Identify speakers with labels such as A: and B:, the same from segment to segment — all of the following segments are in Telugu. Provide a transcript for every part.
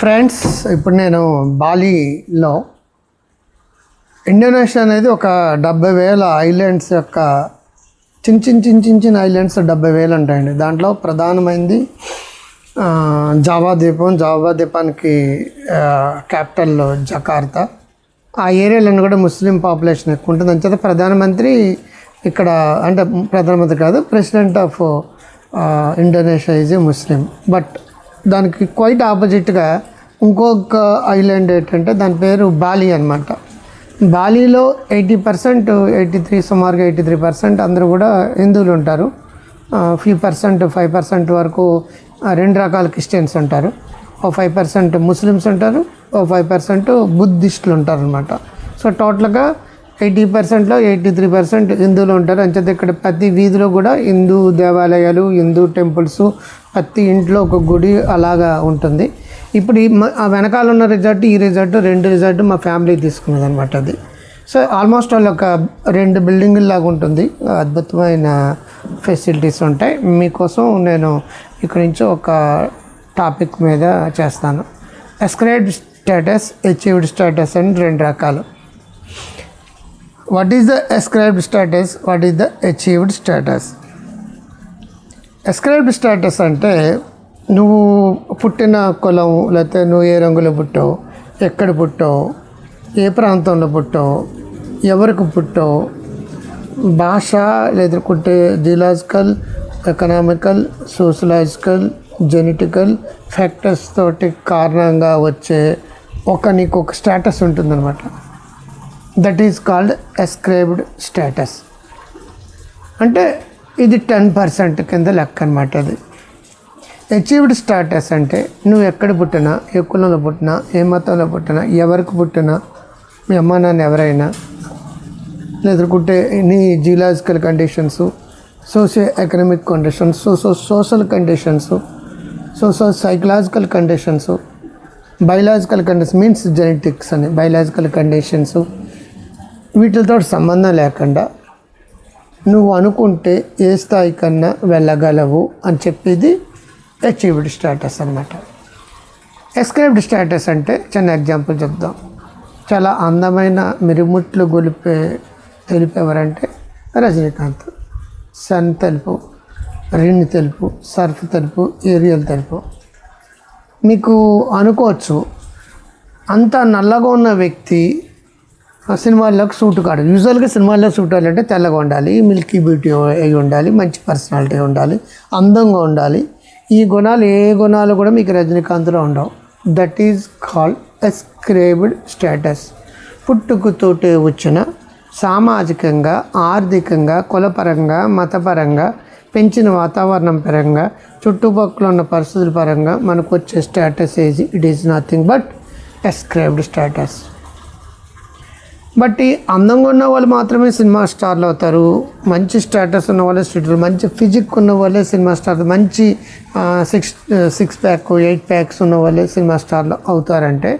A: ఫ్రెండ్స్ ఇప్పుడు నేను బాలీలో ఇండోనేషియా అనేది ఒక డెబ్బై వేల ఐలాండ్స్ యొక్క చిన్న చిన్న చిన్న చిన్న చిన్న ఐలాండ్స్ డెబ్బై వేలు ఉంటాయండి. దాంట్లో ప్రధానమైనది జావా ద్వీపం. జావా ద్వీపానికి క్యాపిటల్ జకార్తా. ఆ ఏరియాలో కూడా ముస్లిం పాపులేషన్ ఎక్కువ ఉంటుంది. అంచేత ప్రధానమంత్రి ఇక్కడ అంటే ప్రధానమంత్రి కాదు president of Indonesia is a Muslim. But దానికి క్వైట్ ఆపోజిట్గా ఇంకొక ఐలాండ్ ఏంటంటే దాని పేరు బాలి అనమాట బాలీలో ఎయిటీ పర్సెంట్ ఎయిటీ త్రీ సుమారుగా ఎయిటీ త్రీ పర్సెంట్ అందరూ కూడా హిందువులు ఉంటారు. ఫ్యూ పర్సెంట్ ఫైవ్ పర్సెంట్ వరకు రెండు రకాల క్రిస్టియన్స్ ఉంటారు. ఓ ఫైవ్ పర్సెంట్ ముస్లిమ్స్ ఉంటారు ఓ ఫైవ్ పర్సెంట్ బుద్ధిస్టులు ఉంటారు అనమాట సో టోటల్గా ఎయిటీ పర్సెంట్లో ఎయిటీ త్రీ పర్సెంట్ హిందువులు ఉంటారు. అంచేత ఇక్కడ ప్రతి వీధిలో కూడా హిందూ దేవాలయాలు హిందూ టెంపుల్స్ ప్రతి ఇంట్లో ఒక గుడి అలాగా ఉంటుంది. ఇప్పుడు ఈ మ- ఆ వెనకాల ఉన్న రిజార్ట్ ఈ రిజార్ట్ రెండు రిజార్ట్ మా ఫ్యామిలీ తీసుకున్నది అనమాట అది. సో ఆల్మోస్ట్ వాళ్ళు ఒక రెండు బిల్డింగుల లాగా ఉంటుంది. అద్భుతమైన ఫెసిలిటీస్ ఉంటాయి. మీకోసం నేను ఇక్కడి నుంచి ఒక టాపిక్ మీద చేస్తాను. ఎస్క్రైబ్డ్ స్టేటస్ అచీవ్డ్ స్టేటస్ అని రెండు రకాలు. What is the ascribed status what is the achieved status ascribed status అంటే నువ్వు పుట్టిన కులం లేకపోతే నువ్వు ఏ రంగులో పుట్టావు ఎక్కడ పుట్టావు ఏ ప్రాంతంలో పుట్టావు ఎవరికి పుట్టావు భాష లేదుకుంటే geological economical sociological genetical factors తోటి కారణంగా వచ్చే ఒక నీకు ఒక స్టేటస్ ఉంటుందన్నమాట. That is called ascribed status అంటే ఇది టెన్ పర్సెంట్ కింద లెక్క అనమాట అది. అచీవ్డ్ స్టేటస్ అంటే నువ్వు ఎక్కడ పుట్టినా ఏ కులంలో పుట్టినా ఏ మతంలో పుట్టినా ఎవరికి పుట్టినా మీ అమ్మ నాన్న ఎవరైనా లేదుకుంటే నీ geological conditions socio economic conditions socio social conditions socio psychological conditions biological condition means genetics అని బయలాజికల్ కండిషన్స్ వీటితో సంబంధం లేకుండా నువ్వు అనుకుంటే ఏ స్థాయి కన్నా వెళ్ళగలవు అని చెప్పేది అచీవ్డ్ స్టేటస్ అనమాట ఎస్క్రైబ్డ్ స్టేటస్ అంటే చిన్న ఎగ్జాంపుల్ చెప్దాం. చాలా అందమైన మిరుముట్లు గొలిపే తెలిపేవారంటే రజనీకాంత్. సన్ తెలుపు రిన్ తెలుపు సర్ఫ్ తెలుపు ఏరియల్ తెలుపు. మీకు అనుకోవచ్చు అంత నల్లగా ఉన్న వ్యక్తి సినిమాల్లోకి సూట్ కాడు యూజువల్గా సినిమాల్లో సూట్ అవ్వాలంటే తెల్లగా ఉండాలి మిల్కీ బ్యూటీ అయి ఉండాలి మంచి పర్సనాలిటీ ఉండాలి అందంగా ఉండాలి. ఈ గుణాలు ఏ గుణాలు కూడా మీకు రజనీకాంత్లో ఉండవు. That is called ascribed status పుట్టుకుతోటి వచ్చిన సామాజికంగా ఆర్థికంగా కులపరంగా మతపరంగా పెంచిన వాతావరణం పరంగా చుట్టుపక్కల ఉన్న పరిస్థితుల పరంగా మనకు వచ్చే status as it is nothing but ascribed status but ఈ అందంగా ఉన్న వాళ్ళు మాత్రమే సినిమా స్టార్లు అవుతారు. మంచి స్టేటస్ ఉన్న వాళ్ళే స్టేటస్ మంచి ఫిజిక్ ఉన్న వాళ్ళే సినిమా స్టార్ మంచి six six pack eight packs ఉన్న వాళ్ళే సినిమా స్టార్లు అవుతారంటే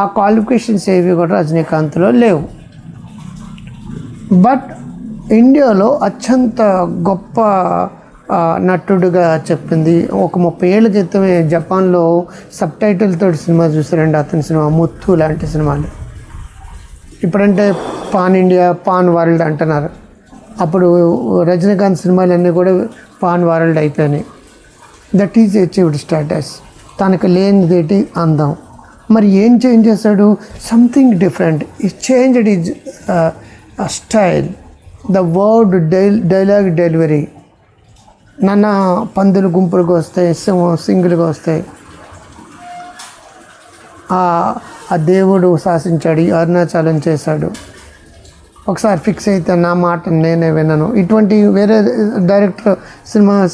A: ఆ క్వాలిఫికేషన్స్ ఏవి కూడా రజనీకాంత్లో లేవు. బట్ ఇండియాలో అత్యంత గొప్ప నటుడుగా చెప్పింది ఒక ముప్పై ఏళ్ళ క్రితమే జపాన్లో సబ్ టైటిల్తో సినిమా చూసారండి అతని సినిమా ముత్తు లాంటి సినిమాలు. ఇప్పుడంటే పాన్ ఇండియా పాన్ వరల్డ్ అంటున్నారు. అప్పుడు రజనీకాంత్ సినిమాలన్నీ కూడా పాన్ వరల్డ్ అయిపోయినాయి. దట్ ఈజ్ అచీవ్డ్ స్టేటస్ తనకు లేనిదేటి అందం. మరి ఏం చేంజ్ చేశాడు? సంథింగ్ డిఫరెంట్ ఈ changed is style the word dial dialogue delivery నాన్న పందులు గుంపులుగా వస్తాయి సింగిల్గా వస్తాయి. ఆ దేవుడు శాసించాడు ఈ అరుణాచలం చేశాడు. ఒకసారి ఫిక్స్ అయితే నా మాట నేనే వినను. ఇటువంటి వేరే డైరెక్టర్ సినిమా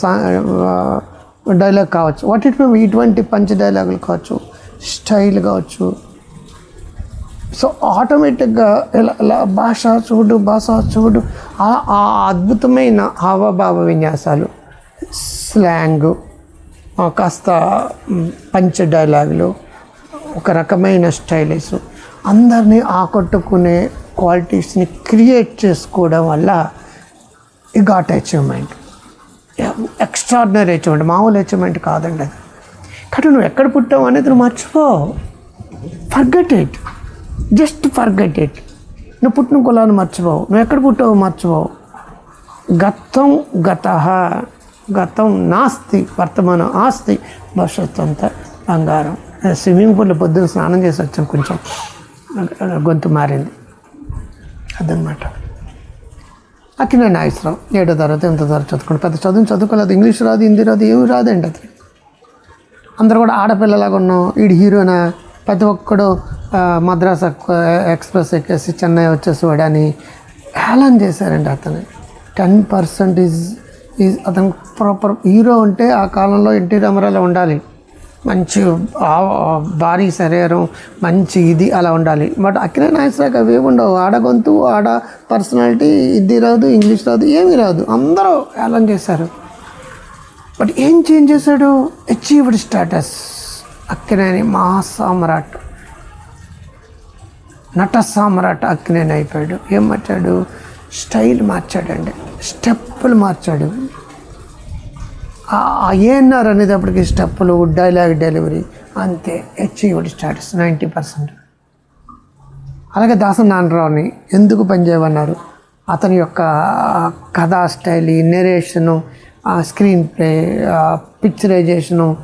A: డైలాగ్ కావచ్చు. వాట్ ఇట్ మీ ఇటువంటి పంచ డైలాగులు కావచ్చు స్టైల్ కావచ్చు. సో ఆటోమేటిక్గా ఇలా ఇలా భాష చూడు భాష చూడు ఆ ఆ అద్భుతమైన హావభావ విన్యాసాలు స్లాంగ్ కాస్త పంచ డైలాగులు ఒక రకమైన స్టైలిష్. అందరినీ ఆకట్టుకునే క్వాలిటీస్ని క్రియేట్ చేసుకోవడం వల్ల ఈ గాట్ అచీవ్మెంట్. ఎక్స్ట్రాడినరీ అచీవ్మెంట్ మామూలు అచీవ్మెంట్ కాదండి అది. కానీ నువ్వు ఎక్కడ పుట్టావు అనేది నువ్వు మర్చిపో. Forget it just forget it నువ్వు పుట్టిన కులాన్ని మర్చిపోవు. నువ్వు ఎక్కడ పుట్టావు మర్చిపోవు. గతం గత. గతం నాస్తి వర్తమానం ఆస్తి భవిష్యత్తు అంతా బంగారం. స్విమ్మింగ్ పూల్లో పొద్దున్న స్నానం చేసి వచ్చాం కొంచెం. గొంతు మారింది. అదనమాట అక్కినే నాగేశ్వరరావు ఏడో తరగతి ఎంత తరగతి చదువుకోండి పెద్ద చదువు చదువుకోలేదు. ఇంగ్లీష్ రాదు హిందీ రాదు ఏమి రాదండి అతను అందరూ కూడా ఆడపిల్లలాగా ఉన్నాం. ఈడు హీరోనా ప్రతి ఒక్కడు మద్రాస్ ఎక్స్ప్రెస్ ఎక్కేసి చెన్నై వచ్చేసి అని హేళన్ చేశారండి అతను. టెన్ పర్సెంట్ ఈజ్ ఈజ్ అతను ప్రాపర్ హీరో అంటే ఆ కాలంలో ఎన్టీ రామారావులో ఉండాలి. మంచి భారీ శరీరం మంచి ఇది అలా ఉండాలి. బట్ అక్కినే నాయసరాకు అవి ఉండవు. ఆడ గొంతు ఆడ పర్సనాలిటీ ఇది రాదు ఇంగ్లీష్ రాదు ఏమీ రాదు. అందరూ హేళన చేశారు. బట్ ఏం చేంజ్ చేశాడు? Achieved status. అక్కినేని మహాసామ్రాట్. నట సామ్రాట్ అక్కినేని అయిపోయాడు. ఏం మార్చాడు? స్టైల్ మార్చాడండి. స్టెప్పులు మార్చాడు. ఏఎన్ఆర్ అనేటప్పటికి స్టెప్పులు డైలాగ్ డెలివరీ అంతే అచీవ్డ్ స్టాటస్ నైంటీ పర్సెంట్. అలాగే దాసన్ నాన్నరావుని ఎందుకు పనిచేయమన్నారు? అతని యొక్క కథా స్టైల్ ఈ నెరేషను ఆ స్క్రీన్ ప్లే పిక్చరైజేషను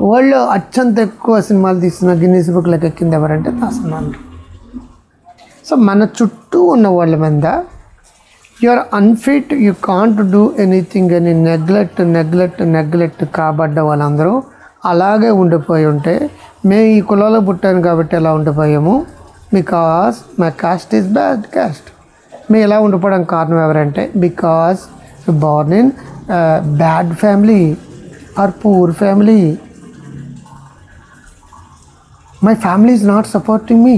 A: వరల్డ్లో అత్యంత ఎక్కువ సినిమాలు తీసిన గిన్నీస్ బుక్లకు ఎక్కింది ఎవరంటే దాసన్ నాన్నరావు సో మన చుట్టూ ఉన్న వాళ్ళ మీద you are unfit you can't do anything అని నెగ్లెక్ట్ నెగ్లెక్ట్ నెగ్లెక్ట్ కాబడ్డ వాళ్ళందరూ అలాగే ఉండిపోయి ఉంటే మేము ఈ కులంలో పుట్టాను కాబట్టి ఎలా ఉండిపోయాము? Because my caste is bad caste మేము ఎలా ఉండిపోవడానికి కారణం ఎవరంటే because born in bad family or poor family my family is not supporting me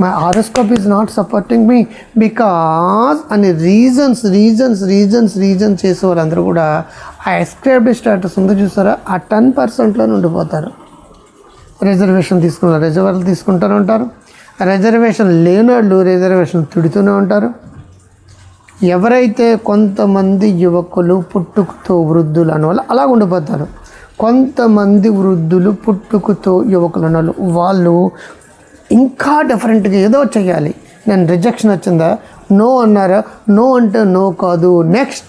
A: my horoscope is not supporting me because అని రీజన్స్ రీజన్స్ రీజన్స్ రీజన్స్ చేసే వాళ్ళందరూ కూడా ఆ ఎస్క్రైబ్డ్ స్టేటస్ ఉందో చూసారా? ఆ టెన్ పర్సెంట్లో ఉండిపోతారు. రిజర్వేషన్ తీసుకున్న రిజర్వేషన్ తీసుకుంటూనే ఉంటారు. రిజర్వేషన్ లేని వాళ్ళు రిజర్వేషన్ తిడుతూనే ఉంటారు. ఎవరైతే కొంతమంది యువకులు పుట్టుకతో వృద్ధులు అనేవాళ్ళు అలా ఉండిపోతారు. కొంతమంది వృద్ధులు పుట్టుకతో యువకులు అన్న వాళ్ళు ఇంకా డిఫరెంట్గా ఏదో చేయాలి. నేను రిజెక్షన్ వచ్చిందా? నో అన్నారా? నో అంటే నో కాదు. Next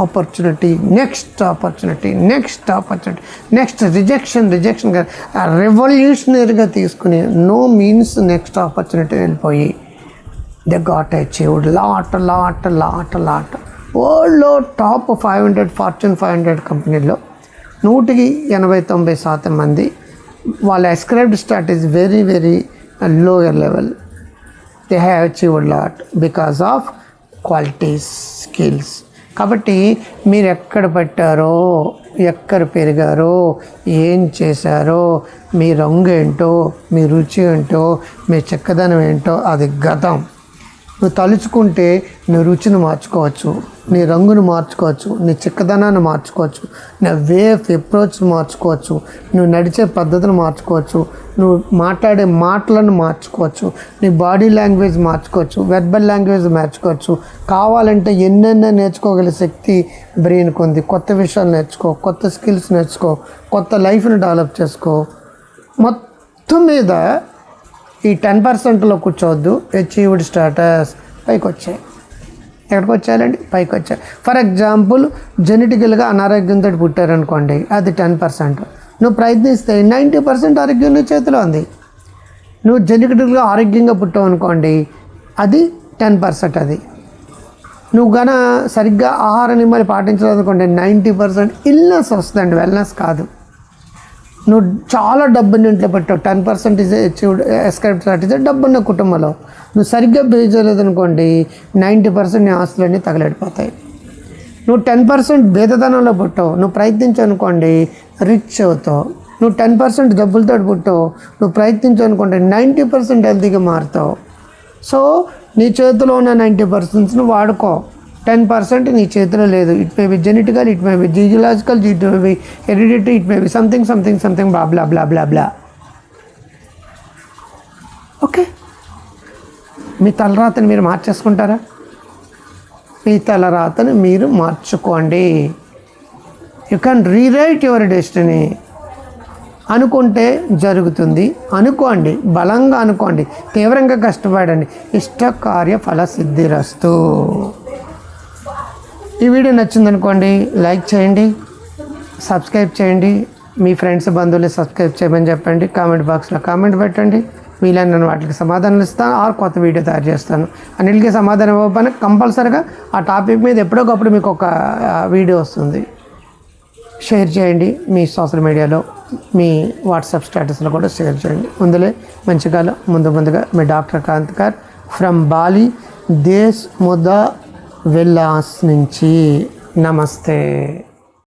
A: opportunity next opportunity next opportunity next rejection rejection రెవల్యూషనరీగా తీసుకుని నో మీన్స్ నెక్స్ట్ ఆపర్చునిటీ వెళ్ళిపోయి the got achieved lot lot lot lot వరల్డ్లో top five hundred fortune five hundred కంపెనీలో నూటికి ఎనభై తొంభై శాతం మంది వాళ్ళ ascribed stat is very very lower level they have achieved lot because of qualities skills కాబట్టి మీరు ఎక్కడ పెట్టారో ఎక్కడ పెరిగారో ఏం చేశారో మీ రంగు ఏంటో మీ రుచి ఏంటో మీ చక్కదనం ఏంటో అది గతం. నువ్వు తలుచుకుంటే నీ రుచిని మార్చుకోవచ్చు నీ రంగును మార్చుకోవచ్చు నీ చిక్కదనాన్ని మార్చుకోవచ్చు నీ వే ఆఫ్ అప్రోచ్ మార్చుకోవచ్చు నువ్వు నడిచే పద్ధతిని మార్చుకోవచ్చు నువ్వు మాట్లాడే మాటలను మార్చుకోవచ్చు నీ బాడీ లాంగ్వేజ్ మార్చుకోవచ్చు వెర్బల్ లాంగ్వేజ్ మార్చుకోవచ్చు. కావాలంటే ఎన్నెన్నో నేర్చుకోగల శక్తి బ్రెయిన్కి ఉంది. కొత్త విషయాలు నేర్చుకో కొత్త స్కిల్స్ నేర్చుకో కొత్త లైఫ్ని డెవలప్ చేసుకో. మొత్తం మీద ఈ టెన్ పర్సెంట్లో కూర్చోవద్దు. అచీవ్డ్ స్టేటస్ పైకి వచ్చాయి ఎక్కడికి వచ్చాయండి పైకి వచ్చాయి ఫర్ ఎగ్జాంపుల్ జెనెటికల్గా అనారోగ్యంతో పుట్టారనుకోండి అది టెన్ పర్సెంట్. నువ్వు ప్రయత్నిస్తే నైంటీ పర్సెంట్ ఆరోగ్యం నీ చేతిలో ఉంది. నువ్వు జెనెటికల్గా ఆరోగ్యంగా పుట్టావు అనుకోండి అది టెన్ పర్సెంట్ అది. నువ్వు గన సరిగ్గా ఆహార నియమాలు పాటించలేదు అనుకోండి నైంటీ పర్సెంట్ ఇల్నెస్ వస్తుందండి వెల్నెస్ కాదు. నువ్వు చాలా డబ్బుని ఇంట్లో పెట్టావు. Ten percent is achieved ascribe strategy డబ్బున్న కుటుంబంలో. నువ్వు సరిగ్గా పే చేయలేదనుకోండి నైంటీ పర్సెంట్ నీ ఆస్తులన్నీ తగలడిపోతాయి. నువ్వు టెన్ పర్సెంట్ భేదతనంలో పుట్టావు. నువ్వు ప్రయత్నించనుకోండి రిచ్ అవుతావు. నువ్వు టెన్ పర్సెంట్ డబ్బులతో పుట్టావు. నువ్వు ప్రయత్నించనుకోండి నైంటీ పర్సెంట్ హెల్తీగా మారుతావు. సో నీ చేతిలో ఉన్న నైంటీ పర్సెంట్స్ను వాడుకో. టెన్ పర్సెంట్ నీ చేతిలో లేదు. It may be genetical it may be geological it may be hereditary it may be something something something blah blah blah blah blah okay మీ తలరాతని మీరు మార్చేసుకుంటారా? మీ తలరాతను మీరు మార్చుకోండి. You can rewrite your destiny అనుకుంటే జరుగుతుంది. అనుకోండి. బలంగా అనుకోండి. తీవ్రంగా కష్టపడండి. ఇష్ట కార్య ఫల సిద్ధిరస్తూ ఈ వీడియో నచ్చిందనుకోండి లైక్ చేయండి సబ్స్క్రైబ్ చేయండి మీ ఫ్రెండ్స్ బంధువులు సబ్స్క్రైబ్ చేయమని చెప్పండి కామెంట్ బాక్స్లో కామెంట్ పెట్టండి. వీలైన వాటికి సమాధానాలు ఇస్తాను ఆర్ కొత్త వీడియో తయారు చేస్తాను. అన్నిటికీ సమాధానం ఇవ్వకపోయినా కంపల్సరీగా ఆ టాపిక్ మీద ఎప్పుడోకప్పుడు మీకు ఒక వీడియో వస్తుంది. షేర్ చేయండి మీ సోషల్ మీడియాలో మీ వాట్సాప్ స్టేటస్లో కూడా షేర్ చేయండి. ముందులే మంచిగా ముందు ముందుగా మీ డాక్టర్ కాంత్ గారు ఫ్రమ్ బాలి దేశ్ ముదా విల్లాస్ నుంచి నమస్తే.